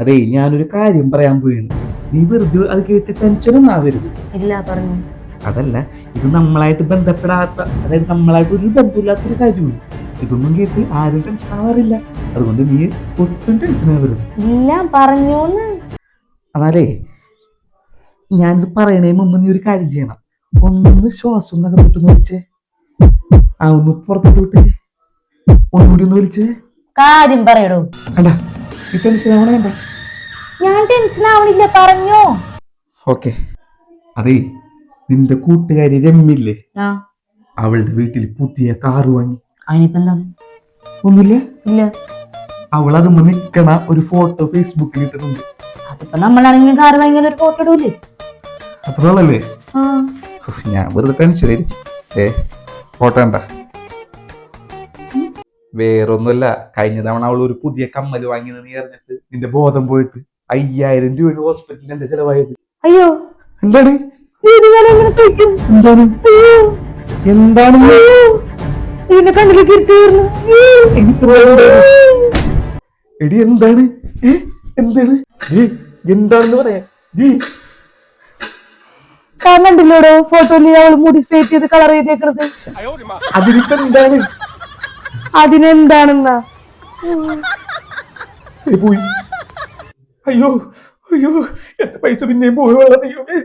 അതെ ഞാനൊരു കാര്യം പറയാൻ പോയാണ് നീ വെറുതെ അത് കേട്ട് ടെൻഷനൊന്നും ആവരുത്. ഇല്ല പറഞ്ഞു. അതല്ല ഇത് നമ്മളായിട്ട് ബന്ധപ്പെടാത്ത അതായത് നമ്മളായിട്ട് ഒരു ബന്ധമില്ലാത്തൊരു കാര്യമാണ്. ഇതൊന്നും കേട്ട് ആരും ടെൻഷൻ ആവാറില്ല. അതുകൊണ്ട് നീ ഒട്ടും ടെൻഷൻ ആവരുത്. ഇല്ല പറഞ്ഞു അതാലേ ഞാനിത് പറയണേ മുമ്പ് നീ ഒരു കാര്യം ചെയ്യണം. ഒന്ന് ശ്വാസം എന്നൊക്കെ തൊട്ട് വലിച്ചേ. ആ ഒന്ന് പുറത്തോട്ട് വിട്ടേ. ഒന്നുകൂടി ഒന്ന് വലിച്ചേ. കാര്യം പറയടോ. അല്ല ഈ ടെൻഷൻ ആവണ കണ്ട. ഞാൻ ടെൻഷൻ ആവണില്ല പറഞ്ഞോ. ഓക്കെ. അതേ നിന്റെ കൂട്ടുകാരി രമ്മില്ലേ ആ. അവളുടെ വീട്ടിൽ പുതിയ കാറ് വാങ്ങി. അതിനിപ്പോ എന്താ ഒന്നുമില്ല? ഇല്ല. അവൾ അത് നിക്കണ ഒരു ഫോട്ടോ ഫേസ്ബുക്കിൽ ഇട്ടിട്ടുണ്ട്. അതിപ്പോ കാർ വാങ്ങിയാൽ ഒരു ഫോട്ടോ ഇടൂലേ? ആ. ഞാൻ വെറുതെ ടെൻഷൻ ഏ ഫോട്ടോ വേറൊന്നുമല്ല കഴിഞ്ഞ തവണ അവൾ ഒരു പുതിയ കമ്മൽ വാങ്ങി നീ അറിഞ്ഞിട്ട് നിന്റെ ബോധം പോയിട്ട്. അയ്യായിരം രൂപ ഹോസ്പിറ്റലിൽ എന്റെ ചെലവായത്. അയ്യോ. എന്താണ്? എന്താണ്? എന്താണ്? ഇതിന്റെ കണ്ണിലേക്ക് ഇരുത്തിയിരുന്നു എടി എന്താണ്? എന്താണ്? എന്താണെന്ന് പറയാ. ജി ഫോട്ടോയിൽ അവൾ മുടി സ്ട്രേറ്റ് ചെയ്ത് കളർ ചെയ്തേക്കണത്. അതിനിപ്പോ എന്താണ്? അതിനെന്താണെന്നാ? പോയി. അയ്യോ അയ്യോ എന്റെ പൈസ പിന്നെയും പോയി ദൈവമേ.